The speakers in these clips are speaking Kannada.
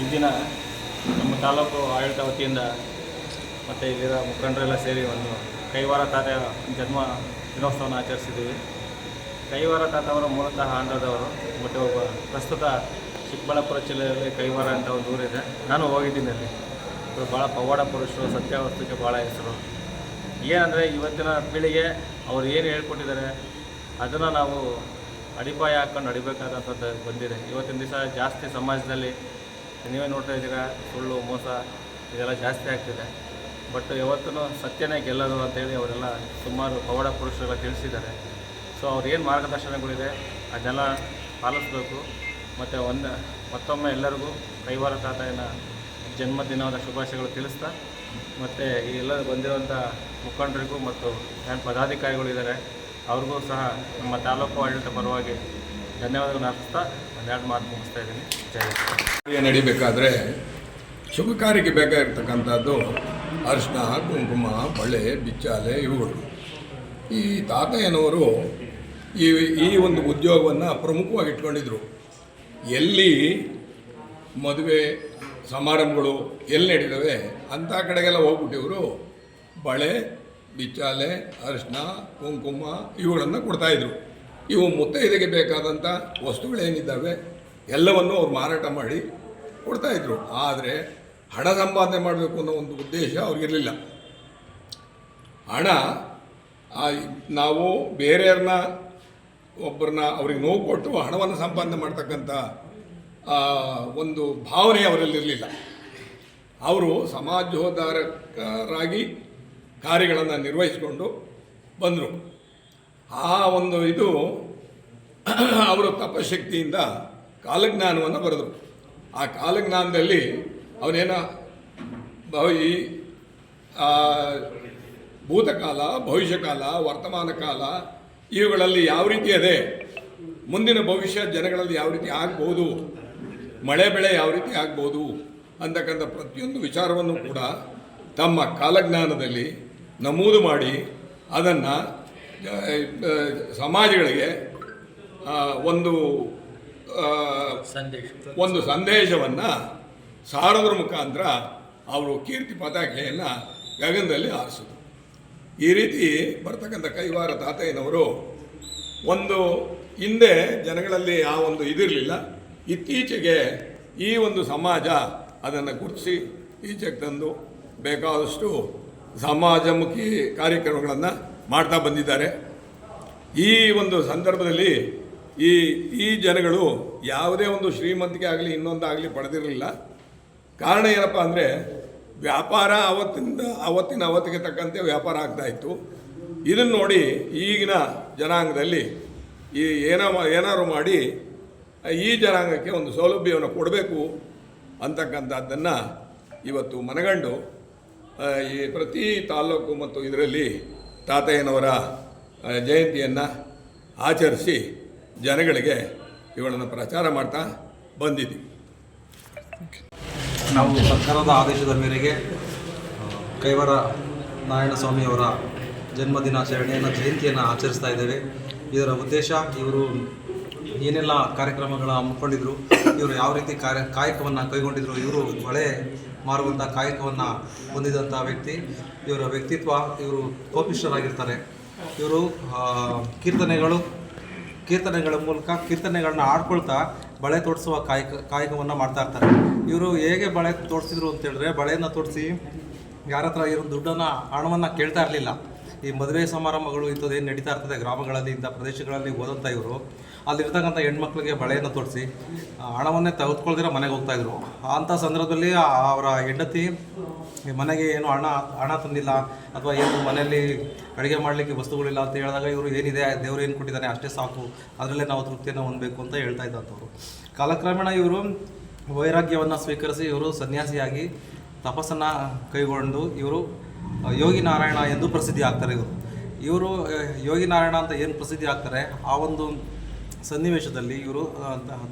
ಈ ದಿನ ನಮ್ಮ ತಾಲೂಕು ಆಡಳಿತ ವತಿಯಿಂದ ಮತ್ತು ಇಲ್ಲಿರೋ ಮುಖಂಡರೆಲ್ಲ ಸೇರಿ ಒಂದು ಕೈವಾರ ತಾತ ಜನ್ಮ ದಿನೋತ್ಸವನ ಆಚರಿಸಿದ್ದೀವಿ. ಕೈವಾರ ತಾತ ಅವರು ಮೂಲತಃ ಆಂಧ್ರದವರು, ಮತ್ತು ಒಬ್ಬ ಪ್ರಸ್ತುತ ಚಿಕ್ಕಬಳ್ಳಾಪುರ ಜಿಲ್ಲೆಯಲ್ಲಿ ಕೈವಾರ ಅಂತ ಒಂದು ಊರಿದೆ. ನಾನು ಹೋಗಿದ್ದೀನಿ ಅಲ್ಲಿ. ಇವರು ಭಾಳ ಪವಾಡ ಪುರುಷರು ಸತ್ಯಾವಸ್ತುಕ್ಕೆ ಭಾಳ ಹೆಸರು. ಏನಂದರೆ ಇವತ್ತಿನ ಪೀಳಿಗೆ ಅವ್ರು ಏನು ಹೇಳ್ಕೊಟ್ಟಿದ್ದಾರೆ, ಅದನ್ನು ನಾವು ಅಡಿಪಾಯ ಹಾಕ್ಕೊಂಡು ನಡಿಬೇಕಾದಂಥದ್ದು ಬಂದಿದೆ. ಇವತ್ತಿನ ದಿವಸ ಜಾಸ್ತಿ ಸಮಾಜದಲ್ಲಿ ನೀವೇ ನೋಡ್ತಾ ಇದ್ದೀರಾ, ಸುಳ್ಳು, ಮೋಸ, ಇದೆಲ್ಲ ಜಾಸ್ತಿ ಆಗ್ತಿದೆ. ಬಟ್ ಯಾವತ್ತೂ ಸತ್ಯನೇ ಗೆಲ್ಲೋದು ಅಂತೇಳಿ ಅವರೆಲ್ಲ ಸುಮಾರು ಪವಾಡ ಪುರುಷರೆಲ್ಲ ತಿಳಿಸಿದ್ದಾರೆ. ಸೊ ಅವ್ರೇನು ಮಾರ್ಗದರ್ಶನಗಳಿದೆ ಅದನ್ನೆಲ್ಲ ಪಾಲಿಸ್ಬೇಕು. ಮತ್ತು ಒಂದು, ಮತ್ತೊಮ್ಮೆ ಎಲ್ಲರಿಗೂ ಕೈವಾರ ತಾತನ ಜನ್ಮದಿನದ ಶುಭಾಶಯಗಳು ತಿಳಿಸ್ತಾ, ಮತ್ತು ಈ ಎಲ್ಲ ಬಂದಿರುವಂಥ ಮುಖಂಡರಿಗೂ ಮತ್ತು ಏನು ಪದಾಧಿಕಾರಿಗಳು ಇದ್ದಾರೆ, ಅವ್ರಿಗೂ ಸಹ ನಮ್ಮ ತಾಲೂಕು ಆಡಳಿತ ಪರವಾಗಿ ಧನ್ಯವಾದಗಳನ್ನು ಅರ್ಪಿಸ್ತಾ ಒಂದೆರಡು ಮಾತು ಮುಗಿಸ್ತಾ ನಡಿಬೇಕಾದ್ರೆ ಶುಭ ಕಾರ್ಯಕ್ಕೆ ಬೇಕಾಗಿರ್ತಕ್ಕಂಥದ್ದು ಅರಿಶಿನ, ಕುಂಕುಮ, ಬಳೆ, ಬಿಚ್ಚಾಲೆ ಇವುಗಳು. ಈ ತಾತಯ್ಯನವರು ಈ ಈ ಒಂದು ಉದ್ಯೋಗವನ್ನು ಪ್ರಮುಖವಾಗಿ ಇಟ್ಕೊಂಡಿದ್ರು. ಎಲ್ಲಿ ಮದುವೆ ಸಮಾರಂಭಗಳು ಎಲ್ಲಿ ನಡೀತವೆ ಅಂಥ ಕಡೆಗೆಲ್ಲ ಹೋಗ್ಬಿಟ್ಟಿವರು ಬಳೆ, ಬಿಚ್ಚಾಲೆ, ಅರಿಶಿನ, ಕುಂಕುಮ ಇವುಗಳನ್ನು ಕೊಡ್ತಾಯಿದ್ರು ಇವು ಮುತ್ತೈದೆಗೆ ಬೇಕಾದಂಥ ವಸ್ತುಗಳೇನಿದ್ದಾವೆ, ಎಲ್ಲವನ್ನು ಅವ್ರು ಮಾರಾಟ ಮಾಡಿ ಕೊಡ್ತಾಯಿದ್ರು ಆದರೆ ಹಣ ಸಂಪಾದನೆ ಮಾಡಬೇಕು ಅನ್ನೋ ಒಂದು ಉದ್ದೇಶ ಅವ್ರಿಗಿರಲಿಲ್ಲ ಹಣ ನಾವು ಬೇರೆಯವ್ರನ್ನ, ಒಬ್ಬರನ್ನ ಅವ್ರಿಗೆ ನೋವು ಕೊಟ್ಟು ಹಣವನ್ನು ಸಂಪಾದನೆ ಮಾಡ್ತಕ್ಕಂಥ ಒಂದು ಭಾವನೆ ಅವರಲ್ಲಿರಲಿಲ್ಲ ಅವರು ಸಮಾಜೋದ್ಧಾರಕರಾಗಿ ಕಾರ್ಯಗಳನ್ನು ನಿರ್ವಹಿಸಿಕೊಂಡು ಬಂದರು. ಆ ಒಂದು ಇದು ಅವರು ತಪಶಕ್ತಿಯಿಂದ ಕಾಲಜ್ಞಾನವನ್ನು ಬರೆದರು. ಆ ಕಾಲಜ್ಞಾನದಲ್ಲಿ ಅವನೇನ ಈ ಭೂತಕಾಲ, ಭವಿಷ್ಯಕಾಲ, ವರ್ತಮಾನ ಕಾಲ ಇವುಗಳಲ್ಲಿ ಯಾವ ರೀತಿ ಇದೆ? ಮುಂದಿನ ಭವಿಷ್ಯ ಜನಗಳಲ್ಲಿ ಯಾವ ರೀತಿ ಆಗ್ಬೋದು? ಮಳೆ ಬೆಳೆ ಯಾವ ರೀತಿ ಆಗ್ಬೋದು? ಅಂತಕ್ಕಂಥ ಪ್ರತಿಯೊಂದು ವಿಚಾರವನ್ನು ಕೂಡ ತಮ್ಮ ಕಾಲಜ್ಞಾನದಲ್ಲಿ ನಮೂದು ಮಾಡಿ ಅದನ್ನು ಸಮಾಜಗಳಿಗೆ ಒಂದು ಸಂದೇಶ. ಒಂದು ಸಂದೇಶವನ್ನು ಸಾರೋದ್ರ ಮುಖಾಂತರ ಅವರು ಕೀರ್ತಿ ಪತಾಕೆಯನ್ನು ಗಗನದಲ್ಲಿ ಆರಿಸಿದರು ಈ ರೀತಿ ಬರ್ತಕ್ಕಂಥ ಕೈವಾರ ತಾತಯ್ಯನವರು ಒಂದು ಹಿಂದೆ ಜನಗಳಲ್ಲಿ ಆ ಒಂದು ಇದಿರಲಿಲ್ಲ. ಇತ್ತೀಚೆಗೆ ಈ ಒಂದು ಸಮಾಜ ಅದನ್ನು ಗುರುತಿಸಿ ಈಚೆಗೆ ತಂದು ಬೇಕಾದಷ್ಟು ಸಮಾಜಮುಖಿ ಕಾರ್ಯಕ್ರಮಗಳನ್ನು ಮಾಡ್ತಾ ಬಂದಿದ್ದಾರೆ. ಈ ಒಂದು ಸಂದರ್ಭದಲ್ಲಿ ಈ ಈ ಜನಗಳು ಯಾವುದೇ ಒಂದು ಶ್ರೀಮಂತಿಕೆ ಆಗಲಿ ಇನ್ನೊಂದಾಗಲಿ ಪಡೆದಿರಲಿಲ್ಲ. ಕಾರಣ ಏನಪ್ಪ ಅಂದರೆ, ವ್ಯಾಪಾರ ಅವತ್ತಿಂದ, ಅವತ್ತಿನ ಅವತ್ತಿಗೆ ತಕ್ಕಂತೆ ವ್ಯಾಪಾರ ಆಗ್ತಾ ಇತ್ತು. ಇದನ್ನು ನೋಡಿ ಈಗಿನ ಜನಾಂಗದಲ್ಲಿ ಈ ಏನೋ, ಏನಾದ್ರು ಮಾಡಿ, ಈ ಜನಾಂಗಕ್ಕೆ ಒಂದು ಸೌಲಭ್ಯವನ್ನು ಕೊಡಬೇಕು ಅಂತಕ್ಕಂಥದ್ದನ್ನು ಇವತ್ತು ಮನಗಂಡು ಈ ಪ್ರತಿ ತಾಲ್ಲೂಕು ಮತ್ತು ಇದರಲ್ಲಿ ತಾತಯ್ಯನವರ ಜಯಂತಿಯನ್ನು ಆಚರಿಸಿ ಜನಗಳಿಗೆ ಇವುಗಳನ್ನು ಪ್ರಚಾರ ಮಾಡ್ತಾ ಬಂದಿದ್ದೀವಿ ನಾವು ಸರ್ಕಾರದ ಆದೇಶದ ಮೇರೆಗೆ ಕೈವರ ನಾರಾಯಣ ಸ್ವಾಮಿಯವರ ಜನ್ಮದಿನಾಚರಣೆಯನ್ನು, ಜಯಂತಿಯನ್ನು ಆಚರಿಸ್ತಾ ಇದ್ದೇವೆ. ಇದರ ಉದ್ದೇಶ ಇವರು ಏನೆಲ್ಲ ಕಾರ್ಯಕ್ರಮಗಳ ಹಮ್ಮಿಕೊಂಡಿದ್ರು, ಇವರು ಯಾವ ರೀತಿ ಕಾರ್ಯ, ಕಾಯಕವನ್ನು ಕೈಗೊಂಡಿದ್ರು, ಇವರು ಬಳೆ ಮಾರುವಂಥ ಕಾಯಕವನ್ನು ಹೊಂದಿದಂಥ ವ್ಯಕ್ತಿ. ಇವರ ವ್ಯಕ್ತಿತ್ವ, ಇವರು ಕೋಪಿಷ್ಠರಾಗಿರ್ತಾರೆ. ಇವರು ಕೀರ್ತನೆಗಳು, ಕೀರ್ತನೆಗಳ ಮೂಲಕ ಕೀರ್ತನೆಗಳನ್ನ ಆಡ್ಕೊಳ್ತಾ ಬಳೆ ತೋಡಿಸುವ ಕಾಯಕ, ಕಾಯಕವನ್ನು ಮಾಡ್ತಾ ಇರ್ತಾರೆ. ಇವರು ಹೇಗೆ ಬಳೆ ತೋಡಿಸಿದ್ರು ಅಂತ ಹೇಳಿದ್ರೆ ಬಳೆಯನ್ನು ತೋಡಿಸಿ ಯಾರ ಹತ್ರ ಇರೋ ದುಡ್ಡನ್ನು, ಹಣವನ್ನು ಕೇಳ್ತಾ ಇರಲಿಲ್ಲ. ಈ ಮದುವೆ ಸಮಾರಂಭಗಳು ಇಂಥದ್ದು ಏನು ನಡೀತಾ ಇರ್ತದೆ ಗ್ರಾಮಗಳಲ್ಲಿ, ಇಂಥ ಪ್ರದೇಶಗಳಲ್ಲಿ ಹೋದಂಥ ಇವರು, ಅಲ್ಲಿರ್ತಕ್ಕಂಥ ಹೆಣ್ಮಕ್ಳಿಗೆ ಬಳೆಯನ್ನು ತೋರಿಸಿ ಹಣವನ್ನೇ ತೆಗೆದುಕೊಳ್ದಿರ ಮನೆಗೆ ಹೋಗ್ತಾ ಇದ್ರು. ಅಂಥ ಸಂದರ್ಭದಲ್ಲಿ ಅವರ ಹೆಂಡತಿ ಮನೆಗೆ ಏನು ಹಣ ಹಣ ತಂದಿಲ್ಲ, ಅಥವಾ ಏನು ಮನೆಯಲ್ಲಿ ಅಡುಗೆ ಮಾಡಲಿಕ್ಕೆ ವಸ್ತುಗಳಿಲ್ಲ ಅಂತ ಹೇಳಿದಾಗ ಇವರು ಏನಿದೆ, ದೇವರು ಏನು ಕೊಟ್ಟಿದ್ದಾನೆ, ಅಷ್ಟೇ ಸಾಕು, ಅದರಲ್ಲೇ ನಾವು ತೃಪ್ತಿಯನ್ನು ಹೊಂದಬೇಕು ಅಂತ ಹೇಳ್ತಾ ಇದ್ದಂಥವ್ರು ಕಾಲಕ್ರಮೇಣ ಇವರು ವೈರಾಗ್ಯವನ್ನು ಸ್ವೀಕರಿಸಿ ಇವರು ಸನ್ಯಾಸಿಯಾಗಿ ತಪಸ್ಸನ್ನು ಕೈಗೊಂಡು ಇವರು ಯೋಗಿ ನಾರಾಯಣ ಎಂದು ಪ್ರಸಿದ್ಧಿ ಆಗ್ತಾರೆ ಇವರು. ಇವರು ಯೋಗಿ ನಾರಾಯಣ ಅಂತ ಏನು ಪ್ರಸಿದ್ಧಿ ಆಗ್ತಾರೆ? ಆ ಒಂದು ಸನ್ನಿವೇಶದಲ್ಲಿ ಇವರು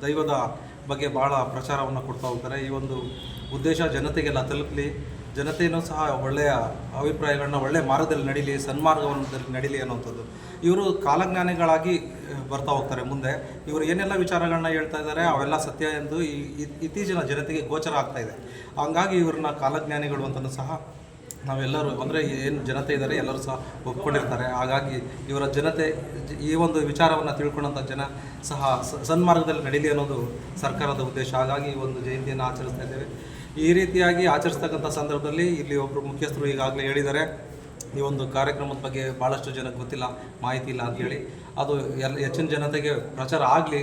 ದೈವದ ಬಗ್ಗೆ ಭಾಳ ಪ್ರಚಾರವನ್ನು ಕೊಡ್ತಾ ಹೋಗ್ತಾರೆ. ಈ ಒಂದು ಉದ್ದೇಶ ಜನತೆಗೆಲ್ಲ ತಲುಪಲಿ. ಜನತೆಯೂ ಸಹ ಒಳ್ಳೆಯ ಅಭಿಪ್ರಾಯಗಳನ್ನ ಒಳ್ಳೆಯ ಮಾರ್ಗದಲ್ಲಿ ನಡೀಲಿ, ಸನ್ಮಾರ್ಗವನ್ನು ನಡೀಲಿ ಅನ್ನೋಂಥದ್ದು ಇವರು ಕಾಲಜ್ಞಾನಿಗಳಾಗಿ ಬರ್ತಾ ಹೋಗ್ತಾರೆ ಮುಂದೆ. ಇವರು ಏನೆಲ್ಲ ವಿಚಾರಗಳನ್ನ ಹೇಳ್ತಾ ಇದ್ದಾರೆ, ಅವೆಲ್ಲ ಸತ್ಯ ಎಂದು ಈ- ಇತ್ತೀಚಿನ ಜನತೆಗೆ ಗೋಚರ ಆಗ್ತಾ ಇದೆ. ಹಂಗಾಗಿ ಇವ್ರನ್ನ ಕಾಲಜ್ಞಾನಿಗಳು ಅಂತಲೂ ಸಹ ನಾವೆಲ್ಲರೂ ಅಂದರೆ ಏನು ಜನತೆ ಇದ್ದಾರೆ ಎಲ್ಲರೂ ಸಹ ಒಪ್ಕೊಂಡಿರ್ತಾರೆ. ಹಾಗಾಗಿ ಇವರ ಜನತೆ ಈ ಒಂದು ವಿಚಾರವನ್ನು ತಿಳ್ಕೊಂಡಂಥ ಜನ ಸಹ ಸನ್ಮಾರ್ಗದಲ್ಲಿ ನಡೀಲಿ ಅನ್ನೋದು ಸರ್ಕಾರದ ಉದ್ದೇಶ. ಹಾಗಾಗಿ ಈ ಒಂದು ಜಯಂತಿಯನ್ನು ಆಚರಿಸ್ತಾ ಇದ್ದೇವೆ. ಈ ರೀತಿಯಾಗಿ ಆಚರಿಸ್ತಕ್ಕಂಥ ಸಂದರ್ಭದಲ್ಲಿ ಇಲ್ಲಿ ಒಬ್ಬರು ಮುಖ್ಯಸ್ಥರು ಈಗಾಗಲೇ ಹೇಳಿದ್ದಾರೆ. ಈ ಒಂದು ಕಾರ್ಯಕ್ರಮದ ಬಗ್ಗೆ ಭಾಳಷ್ಟು ಜನಕ್ಕೆ ಗೊತ್ತಿಲ್ಲ, ಮಾಹಿತಿ ಇಲ್ಲ ಅಂತೇಳಿ ಅದು ಎಲ್ಲ ಹೆಚ್ಚಿನ ಜನತೆಗೆ ಪ್ರಚಾರ ಆಗಲಿ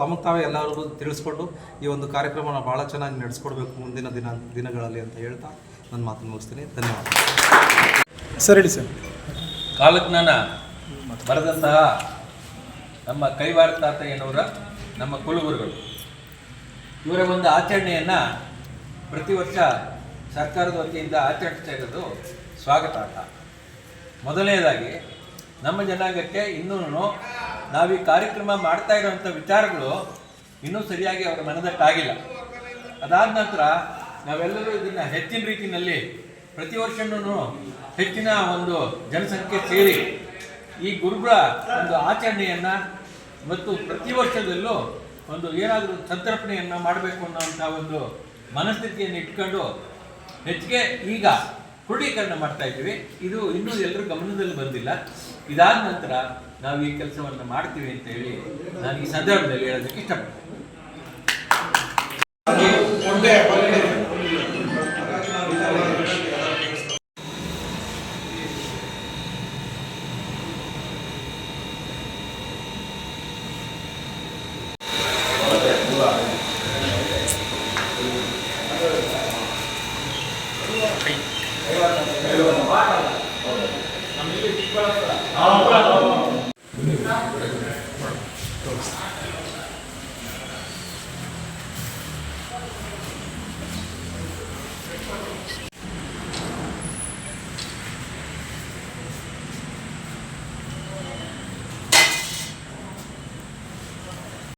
ತಮಗೆ ತಾವೇ ಎಲ್ಲರಿಗೂ ತಿಳಿಸ್ಕೊಂಡು ಈ ಒಂದು ಕಾರ್ಯಕ್ರಮನ ಭಾಳ ಚೆನ್ನಾಗಿ ನಡೆಸ್ಕೊಡ್ಬೇಕು ಮುಂದಿನ ದಿನ, ದಿನಗಳಲ್ಲಿ ಅಂತ ಹೇಳ್ತಾ ನನ್ನ ಮಾತನ್ನು ಮುಗಿಸ್ತೀನಿ. ಧನ್ಯವಾದ. ಸರ್ ಹೇಳಿ ಸರ್. ಕಾಲಜ್ಞಾನ ಬರೆದಂತಹ ನಮ್ಮ ಕೈವಾರ ತಾತಯ್ಯನವರ ನಮ್ಮ ಕುಲುಗುರುಗಳು. ಇವರ ಒಂದು ಆಚರಣೆಯನ್ನು ಪ್ರತಿ ವರ್ಷ ಸರ್ಕಾರದ ವತಿಯಿಂದ ಆಚರಿಸ್ತಾ ಇರೋದು ಸ್ವಾಗತಾರ್ಹ ಮೊದಲನೇದಾಗಿ ನಮ್ಮ ಜನಾಂಗಕ್ಕೆ ಇನ್ನೂ ನಾವು ಈ ಕಾರ್ಯಕ್ರಮ ಮಾಡ್ತಾ ಇರೋವಂಥ ವಿಚಾರಗಳು ಇನ್ನೂ ಸರಿಯಾಗಿ ಅವರ ಮನದಟ್ಟಾಗಿಲ್ಲ. ಅದಾದ ನಂತರ ನಾವೆಲ್ಲರೂ ಇದನ್ನು ಹೆಚ್ಚಿನ ರೀತಿಯಲ್ಲಿ ಪ್ರತಿ ವರ್ಷನೂ ಹೆಚ್ಚಿನ ಒಂದು ಜನಸಂಖ್ಯೆ ಸೇರಿ ಈ ಗುರುಗಳ ಒಂದು ಆಚರಣೆಯನ್ನು ಮತ್ತು ಪ್ರತಿ ವರ್ಷದಲ್ಲೂ ಒಂದು ಏನಾದರೂ ಸಂತರ್ಪಣೆಯನ್ನು ಮಾಡಬೇಕು ಅನ್ನೋವಂಥ ಒಂದು ಮನಸ್ಥಿತಿಯನ್ನು ಇಟ್ಕೊಂಡು ಹೆಚ್ಚಿಗೆ ಈಗ ಕ್ರೋಢೀಕರಣ ಮಾಡ್ತಾ ಇದ್ದೀವಿ. ಇದು ಇನ್ನೂ ಎಲ್ಲರೂ ಗಮನದಲ್ಲಿ ಬಂದಿಲ್ಲ. ಇದಾದ ನಂತರ ನಾವು ಈ ಕೆಲಸವನ್ನು ಮಾಡ್ತೀವಿ ಅಂತ ಹೇಳಿ ನಾನು ಈ ಸಂದರ್ಭದಲ್ಲಿ ಹೇಳೋದಕ್ಕೆ ಇಷ್ಟಪಡ್ತೀನಿ.